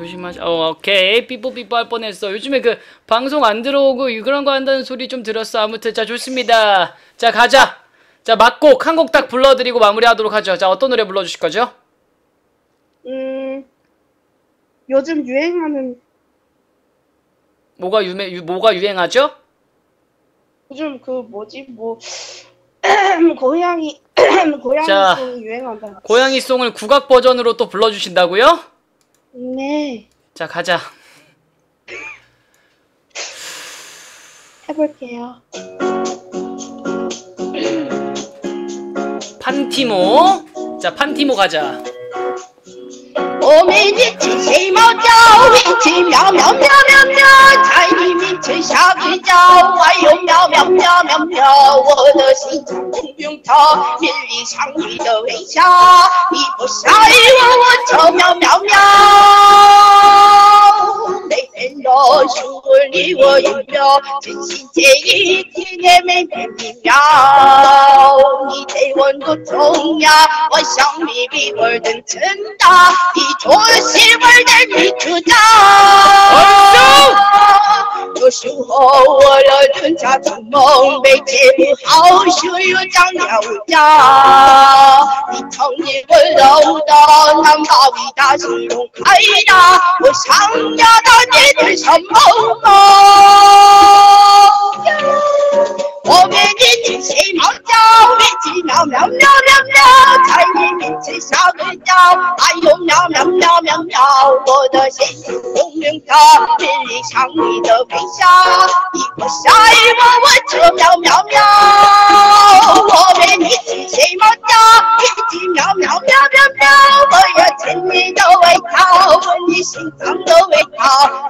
조심하자. 어, 오케이. 삐뽀삐뽀 할 뻔했어. 요즘에 그 방송 안 들어오고 그런 거 한다는 소리 좀 들었어. 아무튼 자 좋습니다. 자 가자. 자 막곡 한 곡 딱 불러드리고 마무리하도록 하죠. 자 어떤 노래 불러주실 거죠? 음, 요즘 유행하는, 뭐가 유명 유, 뭐가 유행하죠? 요즘 그 뭐지, 뭐, 고양이, 고양이 자. 송 유행한다. 고양이 송을 국악 버전으로 또 불러주신다고요? 네. 자, 가자. 해볼게요. 판티모. 자, 판티모 가자. 오미지 치시모죠 위치 며며며며며 자이미 치샤기죠 와요 며며며며며 워더 시작 砰砰跳，面里藏你的微笑，你不晒我我就喵喵喵。每天都是你我一秒，真心建议天天每天一秒，你对我多重要，我想你比我更真大，你做媳妇的你知道。时候我的春夏春梦没接不好，是又长了牙。你曾经温柔的能把伟大形容开呀，我想要的你的什么梦？我们一起喵，喵喵喵喵喵，在你面前瞎睡觉，哎呦喵喵喵喵喵，我的心砰砰跳，心里想你的微笑，你不晒我我就喵喵喵，我们一起睡猫叫，一起喵喵喵喵喵，我要亲你的味道，闻你心脏 的味道，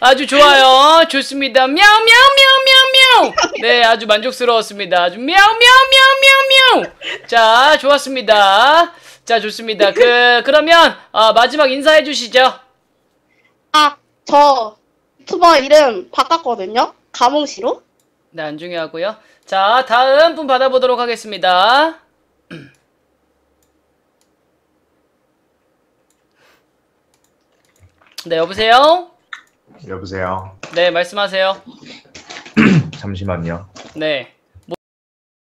아주 좋아요. 좋습니다. мяу мяу мяу мяу мяu. 네, 아주 만족스러웠습니다. 아주 мяu мяu мяu мяu мяu. 자, 좋았습니다. 자, 좋습니다. 그 그러면 아, 마지막 인사해 주시죠. 아, 저 유튜버 이름 바꿨거든요. 가몽시로. 네, 안 중요하고요. 자, 다음 분 받아보도록 하겠습니다. 네, 여보세요? 여보세요. 네, 말씀하세요. 잠시만요. 네.